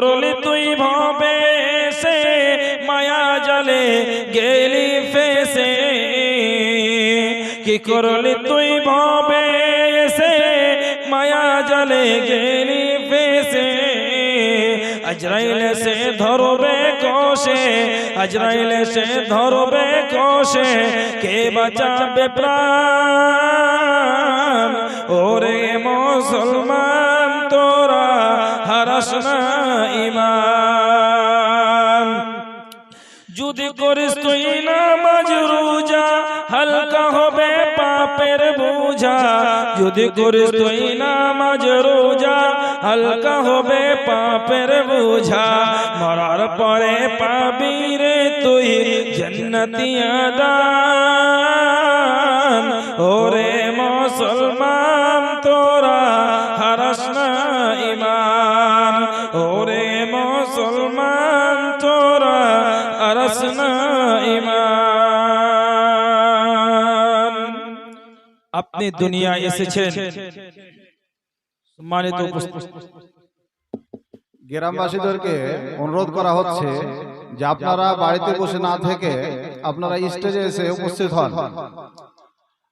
করলি তুই ভবে সে, মায়া জলে গেলি ফেসে। কি করলি তুই ভবে সে, মায়া জলে গেলি ফেসে। আজরাইলে সে ধরবে কোষে, আজরাইলে সে ধরবে কোষে, কে বাঁচাবে প্রাণ? ওরে মুসলমান। ইমান যদি করিস তুই নামাজ রোজা, হালকা হবে পাপের বোঝা। যদি করিস তুই নামাজ রোজা, হালকা হবে পাপের বোঝা। মরার পরে পাবি রে তুই জন্নতি আদান। ওরে মুসলমান মুসলমান তোরা হারাস না ইমান আপনি দুনিয়া এসেছেন। সম্মানিত গ্রামবাসীদেরকে অনুরোধ করা হচ্ছে যে আপনারা বাড়িতে বসে না থেকে আপনারা স্টেজে এসে উপস্থিত হন।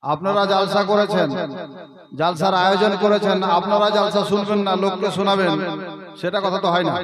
আপনারা জালসা করেছেন জালসার আয়োজন করেছেন আপনারা জালসা শুনবেন না লোককে শোনাবেন সেটা কথা তো হয় না।